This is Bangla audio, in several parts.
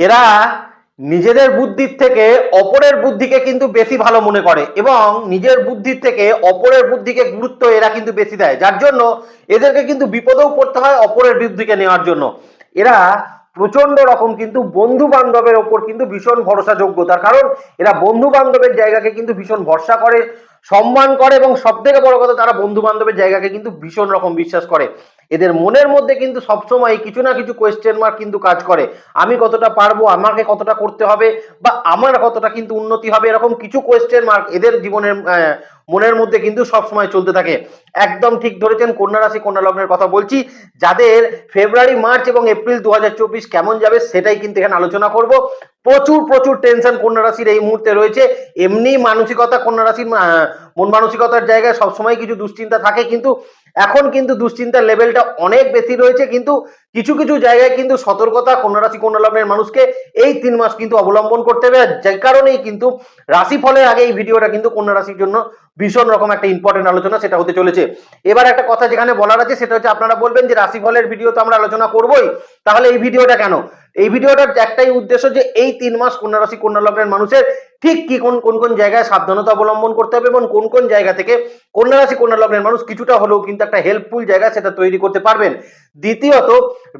এরা নিজেদের বুদ্ধির থেকে অপরের বুদ্ধিকে কিন্তু বেশি ভালো মনে করে এবং নিজের বুদ্ধির থেকে অপরের বুদ্ধিকে গুরুত্ব এরা কিন্তু বেশি দেয়। যার জন্য এদেরকে কিন্তু বিপদেও পড়তে হয় অপরের বুদ্ধিকে নেওয়ার জন্য। এরা প্রচণ্ড রকম কিন্তু বন্ধু বান্ধবের ওপর কিন্তু ভীষণ ভরসাযোগ্য। তার কারণ এরা বন্ধু বান্ধবের জায়গাকে কিন্তু ভীষণ ভরসা করে। সম্মান করে এবং সব থেকে বড় কথা তারা বন্ধু বান্ধবের জায়গাকে কিন্তু ভীষণ রকম বিশ্বাস করে। এদের মনের মধ্যে কিন্তু সবসময় কিছু না কিছু কোয়েশ্চেন মার্ক কিন্তু কাজ করে। আমি কতটা পারব, আমাকে কতটা করতে হবে বা আমার কতটা কিন্তু উন্নতি হবে, এরকম কিছু কোয়েশ্চেন মার্ক এদের জীবনের মনের মধ্যে কিন্তু সবসময় চলতে থাকে। একদম ঠিক ধরেছেন কন্যা রাশি, কন্যা লগ্নের কথা বলছি। যাদের ফেব্রুয়ারি, মার্চ এবং এপ্রিল দু হাজার চব্বিশ কেমন যাবে সেটাই কিন্তু এখানে আলোচনা করব। প্রচুর প্রচুর টেনশন কন্যা রাশির এই মুহূর্তে রয়েছে। এমনি মানসিকতা কন্যা রাশির মন মানসিকতার জায়গায় সবসময় কিছু দুশ্চিন্তা থাকে, কিন্তু এখন কিন্তু দুশ্চিন্তার লেভেলটা অনেক বেশি রয়েছে, কিন্তু কিছু কিছু জায়গায় কিন্তু সতর্কতা কন্যা রাশি, কন্যা লগ্নের মানুষকে এই তিন মাস কিন্তু অবলম্বন করতে হবে। যে কারণেই কিন্তু রাশিফলের আগে এই ভিডিওটা কিন্তু কন্যা রাশির জন্য ভীষণ রকম একটা ইম্পর্টেন্ট আলোচনা সেটা হতে চলেছে। এবার একটা কথা যেখানে বলার আছে সেটা হচ্ছে আপনারা বলবেন যে রাশিফলের ভিডিও তো আমরা আলোচনা করবোই, তাহলে এই ভিডিওটা কেন? এই ভিডিওটার একটাই উদ্দেশ্য যে এই তিন মাস কন্যা রাশি, কন্যা লগ্নের মানুষের ঠিক কি কোন কোন কোন জায়গায় সাবধানতা অবলম্বন করতে হবে এবং কোন কোন জায়গা থেকে কন্যা রাশি কন্যা লগ্নের মানুষ কিছুটা হলেও কিন্তু একটা হেল্পফুল জায়গা সেটা তৈরি করতে পারবেন। দ্বিতীয়ত,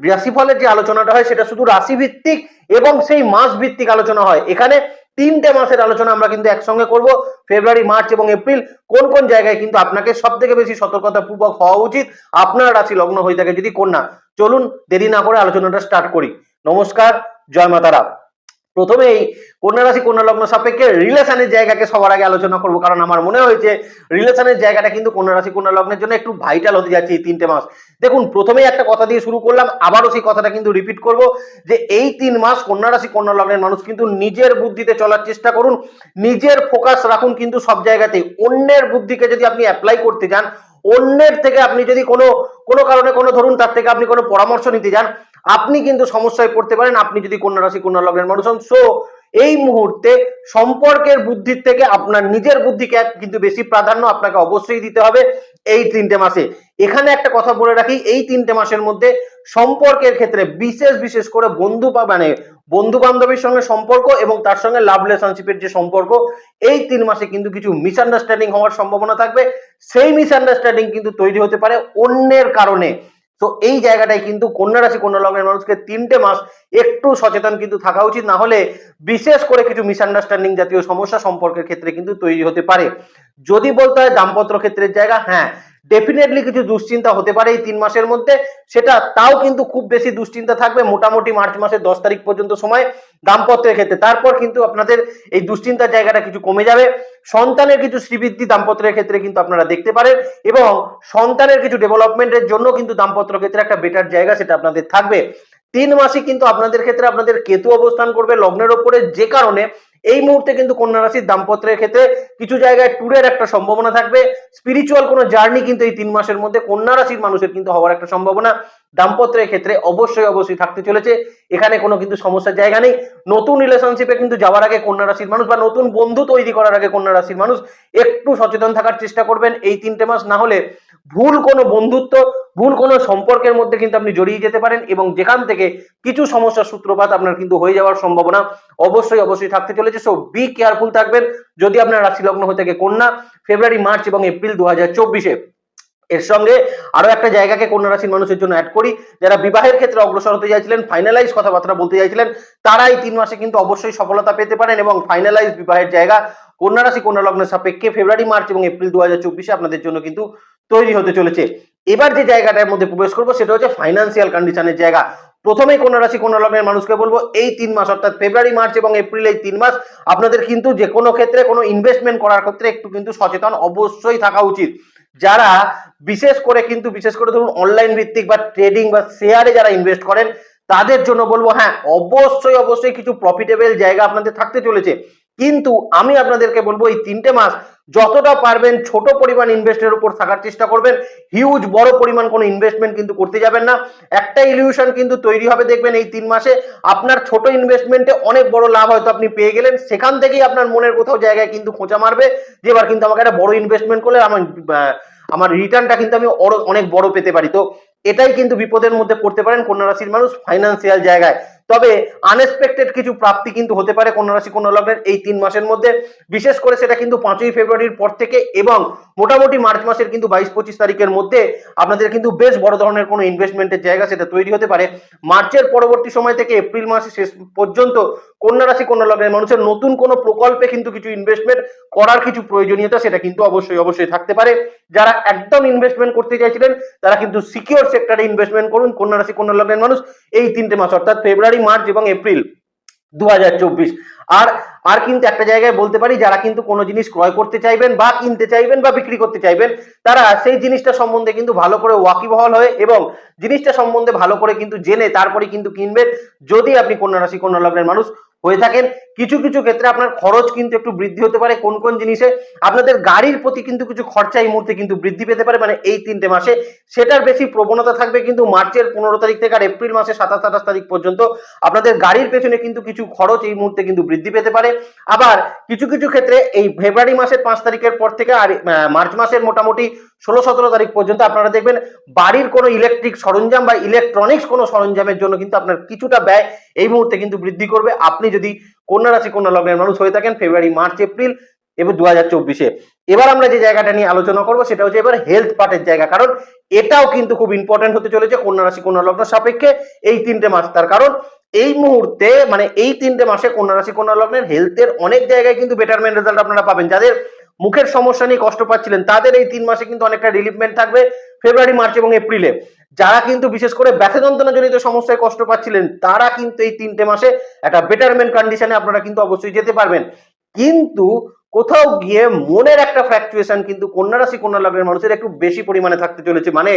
রাশিফলের যে আলোচনাটা হয় সেটা শুধু রাশি ভিত্তিক এবং সেই মাস ভিত্তিক আলোচনা হয়। এখানে তিনটে মাসের আলোচনা আমরা কিন্তু একসঙ্গে করব, ফেব্রুয়ারি, মার্চ এবং এপ্রিল। কোন কোন জায়গায় কিন্তু আপনাকে সব থেকে বেশি সতর্কতা পূর্বক হওয়া উচিত? আপনার রাশি লগ্ন হয়ে থাকে যদি কন্যা। চলুন দেরি না করে আলোচনাটা স্টার্ট করি। নমস্কার, জয় মাতারা প্রথমেই কন্যা রাশি কন্যা লগ্ন সাপেক্ষে রিলেশনের জায়গাকে সবার আগে আলোচনা করব, কারণ আমার মনে হয়েছে রিলেশনের জায়গাটা কিন্তু কন্যা রাশি কন্যা লগ্নের জন্য একটু ভাইটাল হতে যাচ্ছে এই তিনটে মাস। দেখুন, প্রথমেই একটা কথা দিয়ে শুরু করলাম, আবারও সেই কথাটা কিন্তু রিপিট করব, যে এই তিন মাস কন্যা রাশি কন্যা লগ্নের মানুষ কিন্তু নিজের বুদ্ধিতে চলার চেষ্টা করুন, নিজের ফোকাস রাখুন কিন্তু সব জায়গাতেই অন্যের বুদ্ধিকে যদি আপনি অ্যাপ্লাই করতে যান, অন্যের থেকে আপনি যদি কোনো কোনো কারণে কোনো, ধরুন তার থেকে আপনি কোনো পরামর্শ নিতে যান আপনি কিন্তু সমস্যায় পড়তে পারেন, আপনি যদি কন্যা রাশি কন্যা লগ্নের মানুষ হন সো এই মুহূর্তে সম্পর্কের বুদ্ধির থেকে আপনার নিজের বুদ্ধিকে কিন্তু বেশি প্রাধান্য আপনাকে অবশ্যই দিতে হবে এই তিনটে মাসে। এখানে একটা কথা বলে রাখি, এই তিনটে মাসের মধ্যে সম্পর্কের ক্ষেত্রে বিশেষ বিশেষ করে বন্ধু বা মানে বন্ধু বান্ধবীর সঙ্গে সম্পর্ক এবং তার সঙ্গে লাভ রিলেশনশিপের যে সম্পর্ক, এই তিন মাসে কিন্তু কিছু মিসআন্ডারস্ট্যান্ডিং হওয়ার সম্ভাবনা থাকবে। সেই মিসআন্ডারস্ট্যান্ডিং কিন্তু তৈরি হতে পারে অন্যের কারণে। তো এই জায়গাটায় কিন্তু কন্যা রাশি, কন্যা লগ্নের মানুষকে তিনটে মাস একটু সচেতন কিন্তু থাকা উচিত। না হলে বিশেষ করে কিছু মিসআন্ডারস্ট্যান্ডিং জাতীয় সমস্যা সম্পর্কের ক্ষেত্রে কিন্তু তৈরি হতে পারে। যদি বলতে হয় দাম্পত্য ক্ষেত্রের জায়গা হ্যাঁ ডেফিনেটলি কিছু দুশ্চিন্তা হতে পারে এই তিন মাসের মধ্যে। সেটা তাও কিন্তু খুব বেশি দুশ্চিন্তা থাকবে মোটামুটি মার্চ মাসের দশ তারিখ পর্যন্ত সময় দাম্পত্যের ক্ষেত্রে। তারপর কিন্তু আপনাদের এই দুশ্চিন্তার জায়গাটা কিছু কমে যাবে। সন্তানের কিছু শ্রীবৃদ্ধি দাম্পত্যের ক্ষেত্রে কিন্তু আপনারা দেখতে পারেন এবং সন্তানের কিছু ডেভেলপমেন্টের জন্য কিন্তু দাম্পত্য ক্ষেত্রে একটা বেটার জায়গা সেটা আপনাদের থাকবে। তিন মাসে কিন্তু আপনাদের ক্ষেত্রে আপনাদের কেতু অবস্থান করবে লগ্নের ওপরে, যে কারণে এই মুহূর্তে কিন্তু কন্যা রাশির দাম্পত্যের ক্ষেত্রে কিছু জায়গায় ট্যুরের একটা সম্ভাবনা থাকবে। স্পিরিচুয়াল কোনো জার্নি কিন্তু এই তিন মাসের মধ্যে কন্যা রাশির মানুষের কিন্তু হওয়ার একটা সম্ভাবনা দাম্পত্যের ক্ষেত্রে অবশ্যই অবশ্যই থাকতে চলেছে। এখানে কোনো কিন্তু সমস্যার জায়গা নেই। নতুন রিলেশনশিপে কিন্তু যাওয়ার আগে কন্যা রাশির মানুষ বা নতুন বন্ধু তৈরি করার আগে কন্যা রাশির মানুষ একটু সচেতন থাকার চেষ্টা করবেন। এই তিনটে মাস না হলে ভুল কোনো বন্ধুত্ব, ভুল কোনো সম্পর্কের মধ্যে কিন্তু আপনি জড়িয়ে যেতে পারেন এবং যেখান থেকে কিছু সমস্যার সূত্রপাত আপনার কিন্তু হয়ে যাওয়ার সম্ভাবনা অবশ্যই অবশ্যই থাকতে চলেছে। সো বি কেয়ারফুল থাকবেন। যদি আপনার রাশি লগ্ন হয়ে থাকে কন্যা ফেব্রুয়ারি মার্চ এবং এপ্রিল দু হাজার এর সঙ্গে আরও একটা জায়গাকে কন্যা রাশির মানুষের জন্য অ্যাড করি। যারা বিবাহের ক্ষেত্রে অগ্রসর হতে চাইছিলেন ফাইনালাইজ কথাবার্তা বলতে চাইছিলেন তারা এই তিন মাসে কিন্তু অবশ্যই সফলতা পেতে পারেন এবং ফাইনালাইজ বিবাহের জায়গা কন্যা রাশি, কন্যা লগ্নের সাপেক্ষে ফেব্রুয়ারি মার্চ এবং এপ্রিল দু আপনাদের জন্য কিন্তু তৈরি হতে চলেছে। এবার যে জায়গাটার মধ্যে প্রবেশ করব, সেটা হচ্ছে ফাইন্যান্সিয়াল কন্ডিশনের জায়গা। প্রথমেই কন্যা রাশি কন্যা লগ্নের মানুষকে বলব, এই তিন মাস, অর্থাৎ ফেব্রুয়ারি মার্চ এবং এপ্রিল এই তিন মাস আপনাদের কিন্তু যে কোনো ক্ষেত্রে, কোনো ইনভেস্টমেন্ট করার ক্ষেত্রে একটু কিন্তু সচেতন অবশ্যই থাকা উচিত। যারা বিশেষ করে কিন্তু, বিশেষ করে ধরুন অনলাইন ভিত্তিক বা ট্রেডিং বা শেয়ারে যারা ইনভেস্ট করেন, তাদের জন্য বলব হ্যাঁ অবশ্যই অবশ্যই কিছু প্রফিটেবল জায়গা আপনাদের থাকতে চলেছে। কিন্তু আমি আপনাদেরকে বলব, এই তিনটে মাস যতটা পারবেন ছোট পরিমাণ ইনভেস্টের উপর থাকার চেষ্টা করবেন। হিউজ বড় পরিমাণ কোনো ইনভেস্টমেন্ট কিন্তু করতে যাবেন না। একটা ইলিউশন কিন্তু তৈরি হবে দেখবেন এই তিন মাসে। আপনার ছোট ইনভেস্টমেন্টে অনেক বড় লাভ হয়তো আপনি পেয়ে গেলেন। সেখান থেকেই আপনার মনের কোথাও জায়গায় কিন্তু খোঁচা মারবে। যে এবার কিন্তু আমাকে একটা বড় ইনভেস্টমেন্ট করলে আমার আমার রিটার্নটা কিন্তু আমি অনেক বড় পেতে পারি। তো এটাই কিন্তু বিপদের মধ্যে পড়তে পারেন কন্যা রাশির মানুষ ফাইন্যান্সিয়াল জায়গায়। তবে আনএক্সপেক্টেড কিছু প্রাপ্তি কিন্তু হতে পারে কন্যা রাশি, কন্যা লগ্নের এই তিন মাসের মধ্যে। বিশেষ করে সেটা কিন্তু পাঁচই ফেব্রুয়ারির পর থেকে এবং মোটামুটি মার্চ মাসের কিন্তু বাইশ পঁচিশ তারিখের মধ্যে আপনাদের কিন্তু বেশ বড় ধরনের কোনো ইনভেস্টমেন্টের জায়গা সেটা তৈরি হতে পারে। মার্চের পরবর্তী সময় থেকে এপ্রিল মাসের শেষ পর্যন্ত কন্যা রাশি, কন্যা লগ্নের মানুষের নতুন কোনো প্রকল্পে কিন্তু কিছু ইনভেস্টমেন্ট করার কিছু প্রয়োজনীয়তা সেটা কিন্তু অবশ্যই অবশ্যই থাকতে পারে। যারা একদম ইনভেস্টমেন্ট করতে চাইছিলেন, তারা কিন্তু সিকিউর সেক্টরে ইনভেস্টমেন্ট করুন। কন্যা রাশি, কন্যা লগ্নের মানুষ এই তিনটে মাস, অর্থাৎ ফেব্রুয়ারি মার্চ এবং এপ্রিল দু আর আর কিন্তু একটা জায়গায় বলতে পারি, যারা কিন্তু কোনো জিনিস ক্রয় করতে চাইবেন বা কিনতে চাইবেন বা বিক্রি করতে চাইবেন, তারা সেই জিনিসটা সম্বন্ধে কিন্তু ভালো করে ওয়াকিবহল হয়ে এবং জিনিসটা সম্বন্ধে ভালো করে কিন্তু জেনে তারপরে কিন্তু কিনবেন। যদি আপনি কন্যা রাশি কন্যা লগ্নের মানুষ হয়ে থাকেন কিছু কিছু ক্ষেত্রে আপনার খরচ কিন্তু একটু বৃদ্ধি হতে পারে। কোন কোন জিনিসে? আপনাদের গাড়ির প্রতি কিন্তু কিছু খরচা এই মুহূর্তে কিন্তু বৃদ্ধি পেতে পারে। মানে এই তিনটে মাসে। সেটার বেশি প্রবণতা থাকবে কিন্তু মার্চের পনেরো তারিখ থেকে আর এপ্রিল মাসে সাতাশ আঠাশ তারিখ পর্যন্ত আপনাদের গাড়ির পেছনে কিন্তু কিছু খরচ এই মুহূর্তে কিন্তু বৃদ্ধি পেতে পারে। আবার কিছু কিছু ক্ষেত্রে এই ফেব্রুয়ারি মাসের পাঁচ তারিখের পর থেকে আর মার্চ মাসের মোটামুটি ষোলো সতেরো তারিখ পর্যন্ত আপনারা দেখবেন বাড়ির কোনো ইলেকট্রিক সরঞ্জাম বা ইলেকট্রনিক্স কোনো সরঞ্জামের জন্য কিন্তু আপনার কিছুটা ব্যয় এই মুহূর্তে কিন্তু বৃদ্ধি করবে। আপনি যদি কন্যা রাশি, কন্যা লগ্নের মানুষ হয়ে থাকেন ফেব্রুয়ারি মার্চ এপ্রিল এবং দু হাজার চব্বিশে। এবার আমরা যে জায়গাটা নিয়ে আলোচনা করব, সেটা হচ্ছে এবার হেলথ পার্টের জায়গা। কারণ এটাও কিন্তু খুব ইম্পর্টেন্ট হতে চলেছে কন্যা রাশি, কন্যা লগ্ন সাপেক্ষে এই তিনটে মাস। তার কারণ এই মুহূর্তে মানে এই তিনটে মাসে কন্যা রাশি, কন্যা লগ্নের হেলথের অনেক জায়গায় কিন্তু বেটারমেন্ট রেজাল্ট আপনারা পাবেন। যাদের মুখের সমস্যা নিয়ে কষ্ট পাচ্ছিলেন, তাদের এই তিন মাসে কিন্তু অনেকটা রিলিফমেন্ট থাকবে ফেব্রুয়ারি মার্চ এবং এপ্রিলে যারা কিন্তু বিশেষ করে ব্যথা যন্ত্রণাজনিত সমস্যায় কষ্ট পাচ্ছিলেন, তারা কিন্তু এই তিনটে মাসে একটা বেটারমেন্ট কন্ডিশনে আপনারা কিন্তু অবশ্যই যেতে পারবেন। কিন্তু কোথাও গিয়ে মনের একটা ফ্র্যাকচুয়েশন কিন্তু কন্যা রাশি, কন্যা লগ্নের মানুষের একটু বেশি পরিমাণে থাকতে চলেছে। মানে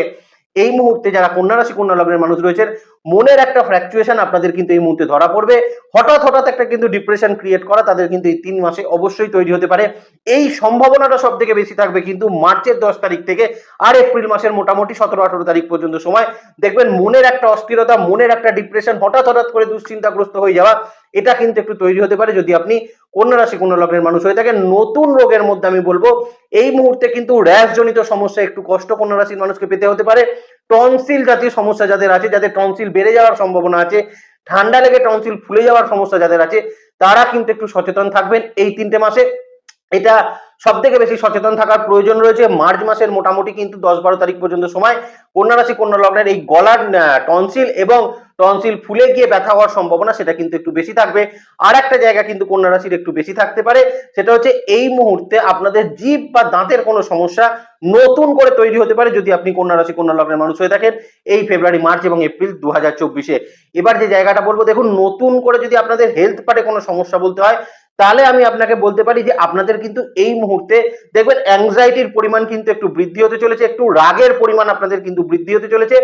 এই মুহূর্তে যারা কন্যা রাশি কন্যা লগ্নের মানুষ রয়েছেন, মনের একটা ফ্র্যাকচুয়েশন আপনাদের কিন্তু এই মুহূর্তে ধরা পড়বে। হঠাৎ হঠাৎ একটা কিন্তু ডিপ্রেশন ক্রিয়েট করা তাদের কিন্তু এই তিন মাসে অবশ্যই তৈরি হতে পারে। এই সম্ভাবনাটা সব থেকে বেশি থাকবে কিন্তু মার্চের দশ তারিখ থেকে আর এপ্রিল মাসের মোটামুটি সতেরো, আঠারো তারিখ পর্যন্ত সময়। দেখবেন মনের একটা অস্থিরতা, মনের একটা ডিপ্রেশন হঠাৎ হঠাৎ করে দুশ্চিন্তাগ্রস্ত হয়ে যাওয়া, এটা কিন্তু একটু তৈরি হতে পারে যদি আপনি কন্যা রাশি কন্যা লগ্নের মানুষ হয়ে থাকে নতুন রোগের মধ্যে আমি বলব, এই মুহূর্তে কিন্তু র্যাশ জনিত সমস্যা, একটু কষ্ট কন্যা রাশির মানুষকে পেতে হতে পারে। টনসিল জাতীয় সমস্যা যাদের আছে, যাদের টনসিল বেড়ে যাওয়ার সম্ভাবনা আছে, ঠান্ডা লেগে টনসিল ফুলে যাওয়ার সমস্যা যাদের আছে, তারা কিন্তু একটু সচেতন থাকবেন এই তিনটে মাসে। এটা সব থেকে বেশি সচেতন থাকার প্রয়োজন রয়েছে। মার্চ মাসের মোটামুটি কিন্তু দশ বারো তারিখ পর্যন্ত সময় কন্যা রাশি কন্যা লগ্নের এই গলার টনসিল এবং টনসিল ফুলে গিয়ে ব্যথা হওয়ার সম্ভাবনা সেটা কিন্তু একটু বেশি থাকবে। আর একটা জায়গা কিন্তু কন্যা রাশির একটু বেশি থাকতে পারে, সেটা হচ্ছে এই মুহূর্তে আপনাদের জিভ বা দাঁতের কোনো সমস্যা নতুন করে তৈরি হতে পারে যদি আপনি কন্যা রাশি কন্যা লগ্নের মানুষ হয়ে থাকেন এই ফেব্রুয়ারি, মার্চ এবং এপ্রিল দু হাজার চব্বিশে। এবার যে জায়গাটা বলব, দেখুন, নতুন করে যদি আপনাদের হেলথ পার্টে কোনো সমস্যা বলতে হয় তাহলে আমি আপনাকে বলতে পারি যে আপনাদের কিন্তু এই মুহূর্তে দেখবেন অ্যাংজাইটির পরিমাণ কিন্তু একটু বৃদ্ধি হতে চলেছে, একটু রাগের পরিমাণ আপনাদের কিন্তু বৃদ্ধি হতে চলেছে।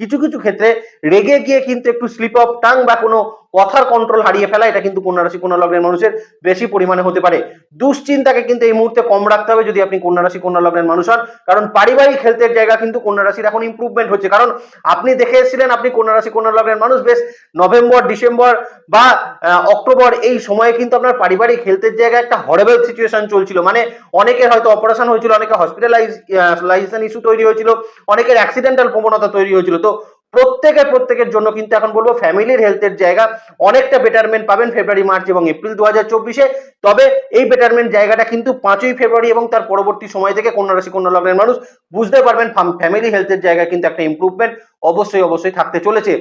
কিছু কিছু ক্ষেত্রে রেগে গিয়ে কিন্তু একটু স্লিপ অফ টাং বা কোনো কথার কন্ট্রোল হারিয়ে ফেলা, এটা কিন্তু কন্যা রাশি কন্যা লগ্নের মানুষের বেশি পরিমাণে হতে পারে। দুশ্চিন্তাকে কিন্তু এই মুহূর্তে কম রাখতে হবে যদি আপনি কন্যা রাশি কন্যা লগ্নের মানুষ হন। কারণ পারিবারিক হেলথের জায়গা কিন্তু কন্যা রাশির এখন ইম্প্রুভমেন্ট হচ্ছে। কারণ আপনি দেখে এসেছিলেন আপনি কন্যা রাশি কন্যা লগ্নের মানুষ। বেশ নভেম্বর, ডিসেম্বর বা অক্টোবর এই সময়ে কিন্তু আপনার পারিবারিক হেলথের জায়গায় একটা হরেবল সিচুয়েশন চলছিল। মানে অনেকের হয়তো অপারেশন হয়েছিল, অনেকে হসপিটালাইজেশন ইস্যু তৈরি হয়েছিল, অনেকের অ্যাক্সিডেন্টাল প্রবণতা তৈরি হয়েছিল। তো প্রত্যেকের প্রত্যেকের জন্য কিন্তু এখন বলব ফ্যামিলির হেলথের জায়গা অনেকটা বেটারমেন্ট পাবেন ফেব্রুয়ারি, মার্চ এবং এপ্রিল দু তবে এই বেটারমেন্ট জায়গাটা কিন্তু পাঁচই ফেব্রুয়ারি এবং তার পরবর্তী সময় থেকে কন্যা রাশি, কন্যা লগ্নের মানুষ বুঝতে পারবেন ফ্যামিলি হেলথের জায়গা কিন্তু একটা ইম্প্রুভমেন্ট অবশ্যই অবশ্যই থাকতে চলেছে।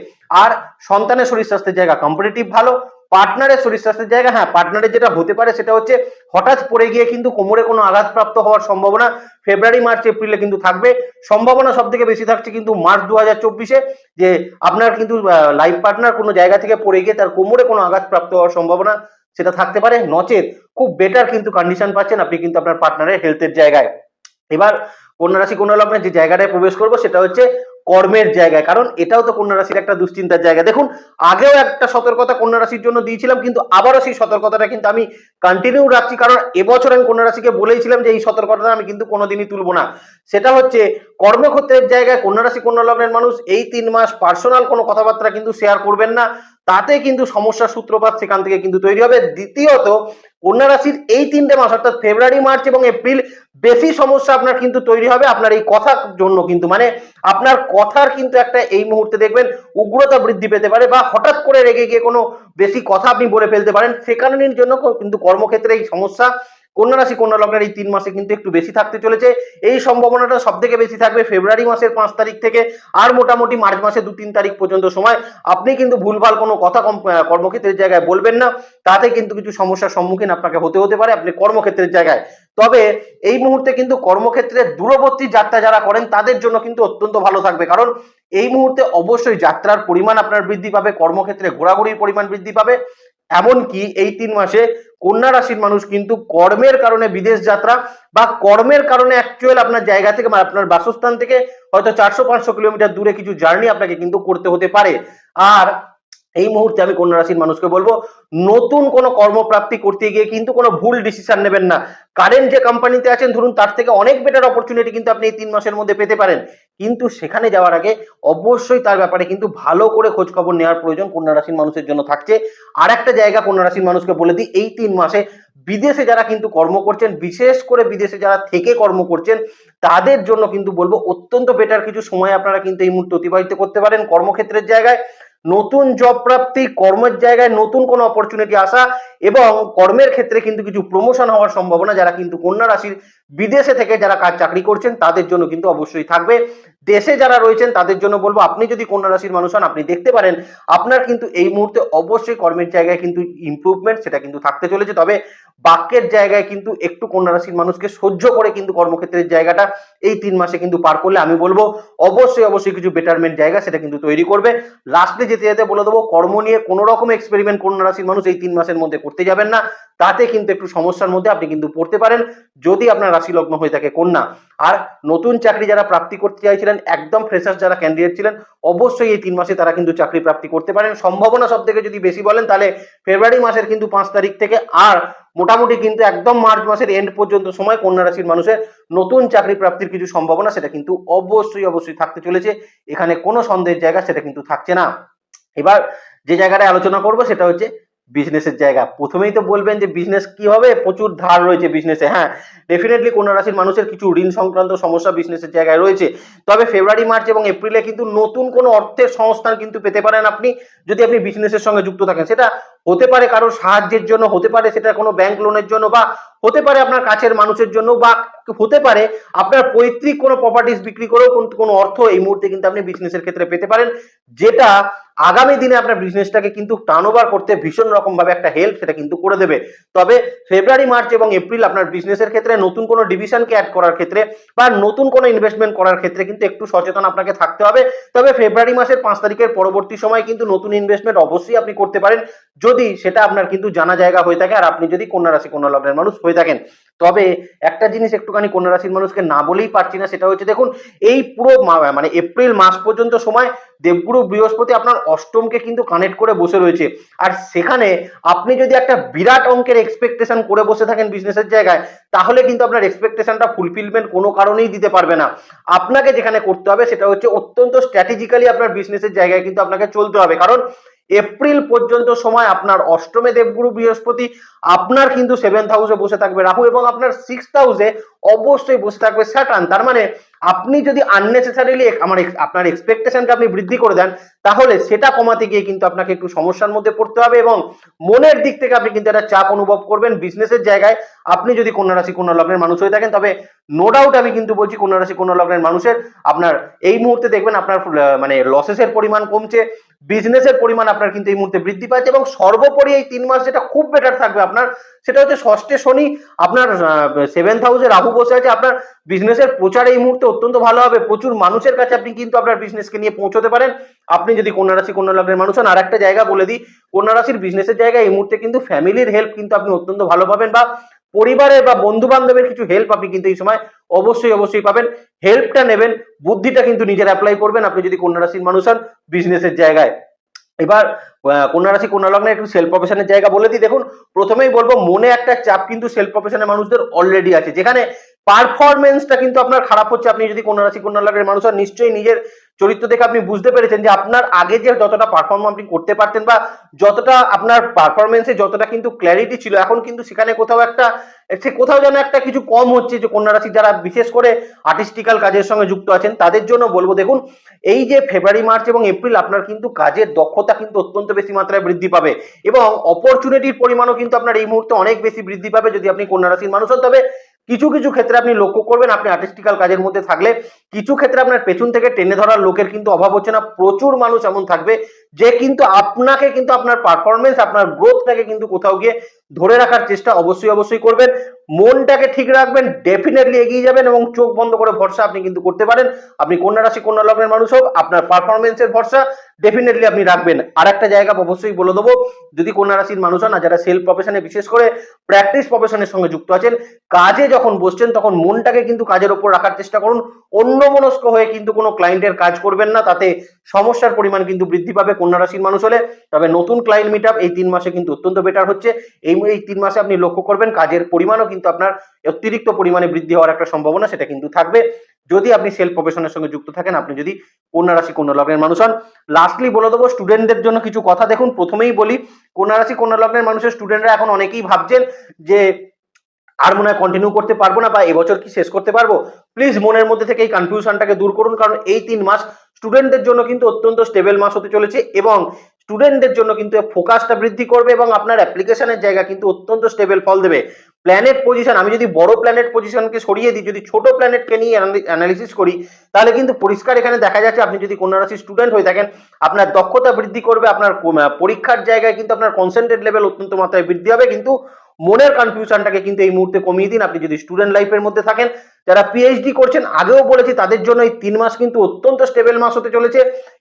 আর সন্তানের শরীর স্বাস্থ্যের জায়গা কম্পিটিটিভ ভালো পার্টনারের শরীর স্বাস্থ্যের জায়গা হ্যাঁ পার্টনারের যেটা হতে পারে সেটা হচ্ছে হঠাৎ পড়ে গিয়ে কিন্তু কোমরে কোনো আঘাতপ্রাপ্ত হওয়ার সম্ভাবনা ফেব্রুয়ারি, মার্চ, এপ্রিলে কিন্তু থাকবে। সম্ভাবনা সব থেকে বেশি থাকছে কিন্তু মার্চ দু হাজার চব্বিশে, যে আপনার কিন্তু লাইফ পার্টনার কোনো জায়গা থেকে পড়ে গিয়ে তার কোমরে কোনো আঘাতপ্রাপ্ত হওয়ার সম্ভাবনা সেটা থাকতে পারে। নচেত খুব বেটার কিন্তু কন্ডিশন পাচ্ছেন আপনি কিন্তু আপনার পার্টনারের হেলথের জায়গায়। এবার কন্যা রাশি কন্যা লগ্নে যে জায়গাটায় প্রবেশ করব সেটা হচ্ছে কর্মের জায়গায়, কারণ এটাও তো কন্যা রাশির একটা দুশ্চিন্তার জায়গা। দেখুন, আগেও একটা সতর্কতা কন্যা রাশির জন্য দিয়েছিলাম, কিন্তু আবারও সেই সতর্কতাটা কিন্তু আমি কন্টিনিউ রাখছি, কারণ এবছর আমি কন্যা রাশিকে বলেইছিলাম যে এই সতর্কতাটা আমি কিন্তু কোনোদিনই তুলবো না। সেটা হচ্ছে, কর্মক্ষেত্রের জায়গায় কন্যা রাশি, কন্যা লগ্নের মানুষ এই তিন মাস পার্সোনাল কোনো কথাবার্তা কিন্তু শেয়ার করবেন না। তাতে কিন্তু সমস্যার সূত্রপাত সেখান থেকে কিন্তু তৈরি হবে। দ্বিতীয়ত, কন্যা রাশির এই তিনটে মাস, অর্থাৎ ফেব্রুয়ারি, মার্চ এবং এপ্রিল, বেশি সমস্যা আপনার কিন্তু তৈরি হবে। আপনার এই কথার জন্য কিন্তু মানে আপনার কথার কিন্তু একটা এই মুহূর্তে দেখবেন উগ্রতা বৃদ্ধি পেতে পারে বা হঠাৎ করে রেগে গিয়ে কোনো বেশি কথা আপনি বলে ফেলতে পারেন। সে কারণের জন্য কিন্তু কর্মক্ষেত্রে এই সমস্যা কন্যা রাশি, কন্যা লগ্নের এই তিন মাসে কিন্তু একটু বেশি থাকতে চলেছে। এই সম্ভাবনাটা সব থেকে বেশি থাকবে ফেব্রুয়ারি মাসের পাঁচ তারিখ থেকে আর মোটামুটি মার্চ মাসের দু তিন তারিখ পর্যন্ত সময়। আপনি কিন্তু ভুলভাল কোনো কথা কর্মক্ষেত্রের জায়গায় বলবেন না। তাতে কিন্তু কিছু সমস্যার সম্মুখীন আপনাকে হতে হতে পারে, আপনি কর্মক্ষেত্রের জায়গায়। তবে এই মুহূর্তে কিন্তু কর্মক্ষেত্রে দূরবর্তী যাত্রা যারা করেন, তাদের জন্য কিন্তু অত্যন্ত ভালো থাকবে। কারণ এই মুহূর্তে অবশ্যই যাত্রার পরিমাণ আপনার বৃদ্ধি পাবে, কর্মক্ষেত্রে ঘোরাঘুরির পরিমাণ বৃদ্ধি পাবে। এমনকি এই তিন মাসে কন্যা রাশির মানুষ কিন্তু কর্মের কারণে বিদেশ যাত্রা বা কর্মের কারণে অ্যাকচুয়াল আপনার জায়গা থেকে বা আপনার বাসস্থান থেকে হয়তো চারশো, পাঁচশো কিলোমিটার দূরে কিছু জার্নি আপনাকে কিন্তু করতে হতে পারে। আর এই মুহূর্তে আমি কন্যা রাশির মানুষকে বলব, নতুন কোনো কর্মপ্রাপ্তি করতে গিয়ে কিন্তু কোনো ভুল ডিসিশন নেবেন না। কারেন্ট যে কোম্পানিতে আছেন, ধরুন তার থেকে অনেক বেটার অপরচুনিটি কিন্তু আপনি এই তিন মাসের মধ্যে পেতে পারেন। কিন্তু সেখানে যাওয়ার আগে অবশ্যই তার ব্যাপারে কিন্তু ভালো করে খোঁজ খবর নেওয়ার প্রয়োজন কন্যা রাশির মানুষের জন্য থাকছে। আর একটা জায়গা কন্যা রাশির মানুষকে বলে দিই, এই তিন মাসে বিদেশে যারা কিন্তু কর্ম করছেন, বিশেষ করে বিদেশে যারা থেকে কর্ম করছেন, তাদের জন্য কিন্তু বলব অত্যন্ত বেটার কিছু সময় আপনারা কিন্তু এই মুহূর্তে অতিবাহিত করতে পারেন কর্মক্ষেত্রের জায়গায়। নতুন জব প্রাপ্তি, কর্মের জায়গায় নতুন কোনো অপরচুনিটি আসা এবং কর্মের ক্ষেত্রে কিন্তু কিছু প্রমোশন হওয়ার সম্ভাবনা, যারা কিন্তু কন্যা রাশির বিদেশে থেকে যারা কাজ চাকরি করছেন, তাদের জন্য কিন্তু অবশ্যই থাকবে। দেশে যারা রয়েছেন, তাদের জন্য বলব, আপনি যদি কন্যা রাশির মানুষ হন, আপনি দেখতে পারেন, আপনার কিন্তু এই মুহূর্তে অবশ্যই কর্মের জায়গায় কিন্তু ইমপ্রুভমেন্ট সেটা কিন্তু থাকতে চলেছে। তবে বাক্যের জায়গায় কিন্তু একটু কন্যা রাশির মানুষকে সহ্য করে কিন্তু কর্মক্ষেত্রের জায়গাটা এই তিন মাসে কিন্তু পার করলে আমি বলব, অবশ্যই অবশ্যই কিছু বেটারমেন্ট জায়গা সেটা কিন্তু তৈরি করবে। লাস্টে যেতে যেতে বলে দেবো, কর্ম নিয়ে কোনো রকম এক্সপেরিমেন্ট কন্যা রাশির মানুষ এই তিন মাসের মধ্যে করতে যাবেন না। তাতে কিন্তু একটু সমস্যার মধ্যে আপনি কিন্তু পড়তে পারেন, যদি আপনার রাশি লগ্ন হয়ে থাকে কন্যা। আর নতুন চাকরি যারা প্রাপ্তি করতে চাইছিলেন, একদম ফ্রেশার্স যারা ক্যান্ডিডেট ছিলেন, অবশ্যই এই তিন মাসে তারা কিন্তু চাকরি প্রাপ্তি করতে পারেন। সম্ভাবনা সব থেকে যদি বেশি বলেন, তাহলে ফেব্রুয়ারি মাসের কিন্তু পাঁচ তারিখ থেকে আর মোটামুটি কিন্তু একদম মার্চ মাসের এন্ড পর্যন্ত সময় কন্যা রাশির মানুষের নতুন চাকরি প্রাপ্তির কিছু সম্ভাবনা, সেটা কিন্তু অবশ্যই অবশ্যই থাকতে চলেছে। এখানে কোনো সন্দেহের জায়গা সেটা কিন্তু থাকছে না। এবার যে জায়গাটায় আলোচনা করব, সেটা হচ্ছে বিজনেসের জায়গা। প্রথমেই তো বলবেন যে বিজনেস কি হবে? প্রচুর ধার রয়েছে বিজনেসে হ্যাঁ। ডেফিনেটলি কোন রাশির মানুষের কিছু ঋণ সংক্রান্ত সমস্যা বিজনেসের জায়গায় রয়েছে। তবে ফেব্রুয়ারি মার্চ এবং এপ্রিলে কিন্তু নতুন কোনো অর্থের সংস্থান কিন্তু পেতে পারেন আপনি, যদি আপনি বিজনেসের সঙ্গে যুক্ত থাকেন। সেটা হতে পারে কারোর সাহায্যের জন্য, হতে পারে সেটা কোনো ব্যাংক লোনের জন্য বা হতে পারে আপনার কাছের মানুষের জন্য বা হতে পারে আপনার পৈতৃক কোনো প্রপার্টিস বিক্রি করেও কোনো অর্থ এই মুহূর্তে কিন্তু আপনি বিজনেসের ক্ষেত্রে পেতে পারেন। যেটা আগামী দিনে আপনার বিজনেসটাকে কিন্তু টার্ন করতে ভীষণ রকম ভাবে একটা হেল্প সেটা কিন্তু করে দেবে। তবে ফেব্রুয়ারি মার্চ এবং এপ্রিল আপনার বিজনেসের ক্ষেত্রে নতুন কোনো ডিভিশনকে অ্যাড করার ক্ষেত্রে বা নতুন কোনো ইনভেস্টমেন্ট করার ক্ষেত্রে কিন্তু একটু সচেতন আপনাকে থাকতে হবে। তবে ফেব্রুয়ারি মাসের পাঁচ তারিখের পরবর্তী সময় কিন্তু নতুন ইনভেস্টমেন্ট অবশ্যই আপনি করতে পারেন। যদি সেটা আপনার কিন্তু জানা জায়গা হয়ে থাকে আর আপনি যদি কন্যা রাশি, কন্যা লগ্নের মানুষ হয়ে থাকেন তবে একটা জিনিস একটুখানি কন্যা রাশির মানুষকে না বলেই পারছি না, সেটা হচ্ছে দেখুন, এই পুরো মানে এপ্রিল মাস পর্যন্ত সময় দেবগুরু বৃহস্পতি আপনার অষ্টমকে কিন্তু কানেক্ট করে বসে রয়েছে। আর সেখানে আপনি যদি একটা বিরাট অঙ্কের এক্সপেকটেশন করে বসে থাকেন বিজনেসের জায়গায়, তাহলে কিন্তু আপনার এক্সপেকটেশনটা ফুলফিলমেন্ট কোনো কারণেই দিতে পারবে না। আপনাকে যেখানে করতে হবে সেটা হচ্ছে অত্যন্ত স্ট্র্যাটেজিক্যালি আপনার বিজনেসের জায়গায় কিন্তু আপনাকে চলতে হবে। কারণ এপ্রিল পর্যন্ত সময় আপনার অষ্টমে দেবগুরু বৃহস্পতি, আপনার কিন্তু সেভেন্থ হাউসে বসে থাকবে রাহু এবং আপনার সিক্সথ হাউসে অবশ্যই বসে থাকবে স্যাটার্ন। তার মানে আপনি যদি আননেসেসারিলি আমার আপনার এক্সপেকটেশনকে আপনি বৃদ্ধি করে দেন, তাহলে সেটা কমাতে গিয়ে কিন্তু আপনাকে একটু সমস্যার মধ্যে পড়তে হবে এবং মনের দিক থেকে আপনি কিন্তু একটা চাপ অনুভব করবেন। বিজনেসের জায়গায় আপনি যদি কন্যা রাশি, কন্যা লগ্নের মানুষ হয়ে থাকেন, তবে নো ডাউট আমি কিন্তু বলছি কন্যা রাশি, কন্যা লগ্নের মানুষের আপনার এই মুহূর্তে দেখবেন আপনার মানে লসেসের পরিমাণ কমছে। বিজনেসের পরিমাণ আপনার কিন্তু এই মুহূর্তে বৃদ্ধি পাচ্ছে এবং সর্বোপরি এই তিন মাস যেটা খুব বেটার থাকবে আপনার, সেটা হচ্ছে ষষ্ঠে শনি, আপনার সেভেন্থ হাউসে রাহু বসে আছে, আপনার বিজনেসের প্রচার এই মুহূর্তে অত্যন্ত ভালো হবে। প্রচুর মানুষের কাছে আপনি কিন্তু আপনার বিজনেসকে নিয়ে পৌঁছতে পারেন। আপনি যদি কন্যা রাশি, কন্যা লগ্নের মানুষ হন আর একটা জায়গা বলে দিই, কন্যা রাশির বিজনেসের জায়গায় এই মুহূর্তে কিন্তু ফ্যামিলির হেল্প কিন্তু আপনি অত্যন্ত ভালো পাবেন বা পরিবারের বা বন্ধু বান্ধবের কিছু হেল্প আপনি কিন্তু এই সময় অবশ্যই অবশ্যই পাবেন। হেল্পটা নেবেন, বুদ্ধিটা কিন্তু নিজের অ্যাপ্লাই করবেন। আপনি যদি কন্যা রাশির মানুষ হন বিজনেসের জায়গায়। এবার কন্যা রাশি কন্যা লগ্নে একটু সেলফ প্রফেশনের জায়গা বলে দিই। দেখুন, প্রথমেই বলব, মনে একটা চাপ কিন্তু সেলফ প্রফেশনের মানুষদের অলরেডি আছে। যেখানে পারফরমেন্সটা কিন্তু আপনার খারাপ হচ্ছে। আপনি যদি কন্যা রাশি কন্যা লগ্নের মানুষ হন, নিশ্চয়ই নিজের চরিত্র দেখে আপনি বুঝতে পেরেছেন যে আপনার আগে যে যতটা পারফর্ম আপনি করতে পারতেন বা যতটা আপনার পারফরমেন্সে যতটা কিন্তু ক্ল্যারিটি ছিল, এখন কিন্তু সেখানে কোথাও একটা, সে কোথাও যেন একটা কিছু কম হচ্ছে যে কন্যা রাশি যারা বিশেষ করে আর্টিস্টিক্যাল কাজের সঙ্গে যুক্ত আছেন, তাদের জন্য বলব, দেখুন, এই যে ফেব্রুয়ারি মার্চ এবং এপ্রিল আপনার কিন্তু কাজের দক্ষতা কিন্তু অত্যন্ত বেশি মাত্রায় বৃদ্ধি পাবে এবং অপরচুনিটির পরিমাণও কিন্তু আপনার এই মুহূর্তে অনেক বেশি বৃদ্ধি পাবে যদি আপনি কন্যা রাশির মানুষ হন। তবে কিছু কিছু ক্ষেত্রে আপনি লক্ষ্য করবেন, আপনি আর্টিস্টিক্যাল কাজের মধ্যে থাকলে কিছু ক্ষেত্রে আপনার পেছন থেকে টেনে ধরার লোকের কিন্তু অভাব হচ্ছে না। প্রচুর মানুষ এমন থাকবে যে কিন্তু আপনাকে কিন্তু আপনার পারফরমেন্স আপনার গ্রোথটাকে কিন্তু কোথাও গিয়ে ধরে রাখার চেষ্টা অবশ্যই অবশ্যই করবেন। মনটাকে ঠিক রাখবেন ডেফিনেটলি এগিয়ে যাবেন এবং চোখ বন্ধ করে ভরসা আপনি কিন্তু করতে পারেন। আপনি কন্যা রাশি, কন্যা লগ্নের মানুষ হোক, আপনার পারফরমেন্সের ভরসা ডেফিনেটলি আপনি রাখবেন। আর একটা জায়গা অবশ্যই বলে দেবো, যদি কন্যা রাশির মানুষ হন যারা সেলফ প্রফেশনে বিশেষ করে প্র্যাকটিস প্রফেশনের সঙ্গে যুক্ত আছেন, কাজে যখন বসছেন তখন মনটাকে কিন্তু কাজের ওপর রাখার চেষ্টা করুন। অন্য মনস্ক হয়ে কিন্তু কোনো ক্লায়েন্টের কাজ করবেন না, তাতে সমস্যার পরিমাণ কিন্তু বৃদ্ধি পাবে কন্যা রাশির মানুষ হলে। তবে নতুন ক্লায়েন্ট মিট এই তিন মাসে কিন্তু অত্যন্ত বেটার হচ্ছে। এই এই তিন মাসে আপনি লক্ষ্য করবেন কাজের পরিমাণও কিন্তু আপনার অতিরিক্ত পরিমাণে বৃদ্ধি হওয়ার একটা সম্ভাবনা সেটা কিন্তু থাকবে। যদি আপনি সেলফ প্রফেশনের সঙ্গে যুক্ত থাকেন, আপনি যদি কন্যা রাশি, কন্যা লগ্নের মানুষ হন লাস্টলি বলে দেবো স্টুডেন্টদের জন্য কিছু কথা দেখুন। প্রথমেই বলি, কন্যা রাশি, কন্যা লগ্নের মানুষের স্টুডেন্টরা এখন অনেকেই ভাবছেন যে আর মনে হয় কন্টিনিউ করতে পারব না বা এবছর কি শেষ করতে পারব? প্লিজ মনের মধ্যে থেকে এই কনফিউশনটাকে দূর করুন, কারণ এই তিন মাস স্টুডেন্টদের জন্য কিন্তু অত্যন্ত স্টেবল মাস হতে চলেছে এবং স্টুডেন্টদের জন্য কিন্তু ফোকাসটা বৃদ্ধি করবে এবং আপনার অ্যাপ্লিকেশনের জায়গা কিন্তু অত্যন্ত স্টেবল ফল দেবে। প্ল্যানেট পজিশন আমি যদি বড় প্ল্যানেট পজিশনকে সরিয়ে দিই, যদি ছোট প্ল্যানেটকে নিয়ে অ্যানালিসিস করি, তাহলে কিন্তু পরিষ্কার এখানে দেখা যাচ্ছে আপনি যদি কোন রাশি স্টুডেন্ট হয়ে থাকেন, আপনার দক্ষতা বৃদ্ধি করবে, আপনার পরীক্ষার জায়গায় কিন্তু আপনার কনসেন্ট্রেট লেভেল অত্যন্ত মাত্রায় বৃদ্ধি হবে, কিন্তু মনের কনফিউশনটাকে কিন্তু এই মুহূর্তে কমিয়ে দিন। আপনি যদি স্টুডেন্ট লাইফের মধ্যে থাকেন, যারা পিএইচডি করছেন, আগেও বলেছি, তাদের জন্য এই তিন মাস কিন্তু অত্যন্ত স্টেবল মাস হতে চলেছে।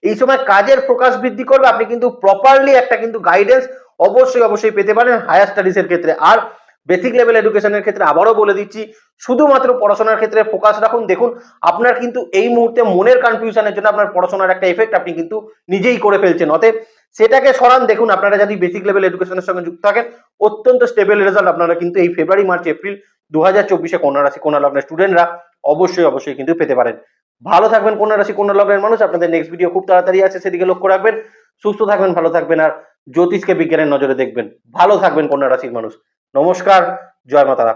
এই সময় কাজের প্রকাশ বৃদ্ধি করবে, আপনি কিন্তু প্রপারলি একটা কিন্তু গাইডেন্স অবশ্যই অবশ্যই পেতে পারেন হায়ার স্টাডিজের ক্ষেত্রে। আর বেসিক লেভেল এডুকেশনের ক্ষেত্রে আবারও বলে দিচ্ছি, শুধুমাত্র পড়াশোনার ক্ষেত্রে ফোকাস রাখুন। দেখুন, আপনার কিন্তু এই মুহূর্তে মনের কনফিউশনের জন্য আপনার পড়াশোনার একটা এফেক্ট আপনি কিন্তু নিজেই করে ফেলছেন। অতএব সেটাকে সরান। দেখুন, আপনারা যদি বেসিক লেভেল এডুকেশনের সঙ্গে যুক্ত থাকেন, অত্যন্ত স্টেবল রেজাল্ট আপনারা কিন্তু এই ফেব্রুয়ারি মার্চ এপ্রিল দু হাজার চব্বিশে কন্যা রাশি, কন্যা লগ্নের স্টুডেন্টরা অবশ্যই অবশ্যই কিন্তু পেতে পারেন। ভালো থাকবেন কন্যা রাশি, কন্যা লগ্নের মানুষ। আপনাদের নেক্সট ভিডিও খুব তাড়াতাড়ি আছে, সেদিকে লক্ষ্য রাখবেন। সুস্থ থাকবেন, ভালো থাকবেন আর জ্যোতিষকে বিজ্ঞানের নজরে দেখবেন। ভালো থাকবেন কন্যা রাশির মানুষ। নমস্কার, জয় মাতারা।